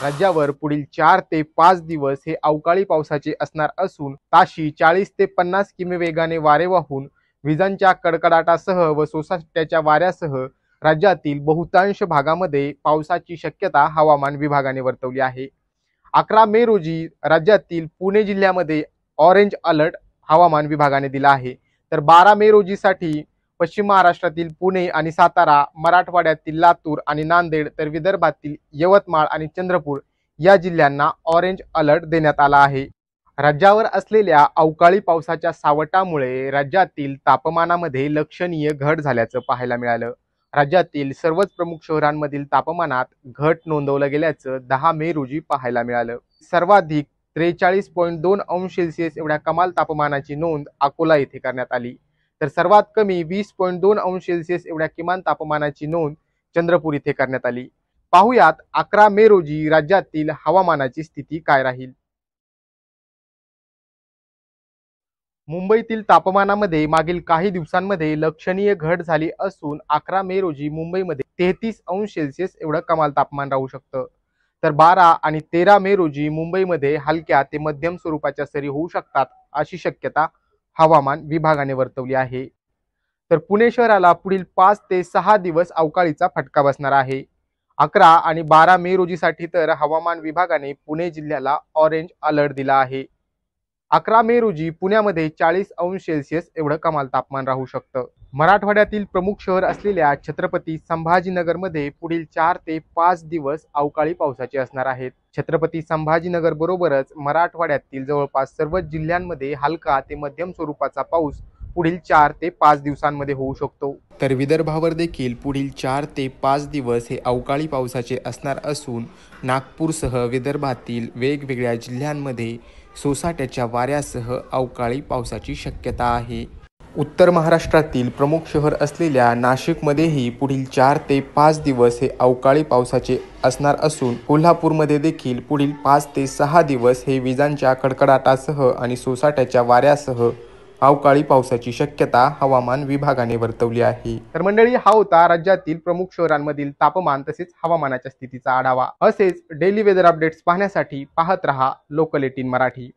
राज्यावर पुढील चार ते पाच दिवस हे अवकाळी पावसाचे असणार असून ताशी चाळीस ते पन्नास किमी वेगाने वारे वाहून विजांच्या कडकडाटासह व सोसाट्याच्या वाऱ्यासह राज्यातील बहुतांश भागामध्ये पावसाची शक्यता हवामान विभागाने वर्तवली आहे. अकरा मे रोजी राज्यातील पुणे जिल्ह्यामध्ये ऑरेंज अलर्ट हवामान विभागाने दिला आहे. तर बारा मे रोजीसाठी पश्चिम महाराष्ट्रातील पुणे आणि सातारा मराठवाड्यातील लातूर आणि नांदेड तर विदर्भातील यवतमाळ आणि चंद्रपूर या जिल्ह्यांना ऑरेंज अलर्ट देण्यात आला आहे. राज्यावर असलेल्या अवकाळी पावसाच्या सावटामुळे राज्यातील तापमानामध्ये लक्षणीय घट झाल्याचं पाहायला मिळालं. राज्यातील सर्वच प्रमुख शहरांमधील तापमानात घट नोंदवलं गेल्याचं दहा मे रोजी पाहायला मिळालं. सर्वाधिक त्रेचाळीस पॉईंट दोन अंश सेल्सिअस एवढ्या कमाल तापमानाची नोंद अकोला येथे करण्यात आली. तर सर्वात कमी वीस पॉईंट दोन अंश सेल्सिअस एवढ्या किमान तापमानाची नोंद चंद्रपूर इथे करण्यात आली. पाहुयात अकरा मे रोजी राज्यातील हवामानाची स्थिती काय राहील? मुंबईतील तापमानामध्ये मागील काही दिवसांमध्ये लक्षणीय घट झाली असून अकरा मे रोजी मुंबईमध्ये तेहतीस अंश सेल्सिअस एवढं कमाल तापमान राहू शकतं. तर बारा आणि तेरा मे रोजी मुंबईमध्ये हलक्या ते मध्यम स्वरूपाच्या सरी होऊ शकतात अशी शक्यता हवामान विभागाने वर्तवली आहे. तर पुणे शहराला पुढील पाच ते सहा दिवस अवकाळीचा फटका बसणार आहे. अकरा आणि बारा मे रोजीसाठी तर हवामान विभागाने पुणे जिल्ह्याला ऑरेंज अलर्ट दिला आहे. अकरा मे रोजी पुण्यामध्ये चाळीस अंश सेल्सिअस एवढं कमाल तापमान राहू शकतं. मराठवाड्यातील प्रमुख शहर असलेल्या छत्रपती संभाजीनगरमध्ये पुढील चार ते पाच दिवस अवकाळी पावसाचे असणार आहेत. छत्रपती संभाजीनगर बरोबरच मराठवाड्यातील जवळपास सर्वच जिल्ह्यांमध्ये हलका ते मध्यम स्वरूपाचा पाऊस पुढील चार ते पाच दिवसांमध्ये होऊ शकतो. तर विदर्भावर देखील पुढील चार ते पाच दिवस हे अवकाळी पावसाचे असणार असून नागपूरसह विदर्भातील वेगवेगळ्या जिल्ह्यांमध्ये सोसाट्याच्या वाऱ्यासह अवकाळी पावसाची शक्यता आहे. उत्तर महाराष्ट्रातील प्रमुख शहर असलेल्या नाशिकमध्येही पुढील चार ते पाच दिवस हे अवकाळी पावसाचे असणार असून कोल्हापूरमध्ये देखील पुढील पाच ते सहा दिवस हे विजांच्या कडकडाटासह आणि सोसाट्याच्या वाऱ्यासह अवकाळी पावसाची शक्यता हवामान विभागाने वर्तवली आहे. तर मंडळी हा होता राज्यातील प्रमुख शहरांमधील तापमान तसेच हवामानाच्या स्थितीचा आढावा. असेच डेली वेदर अपडेट्स पाहण्यासाठी पाहत रहा लोकल एटीन मराठी.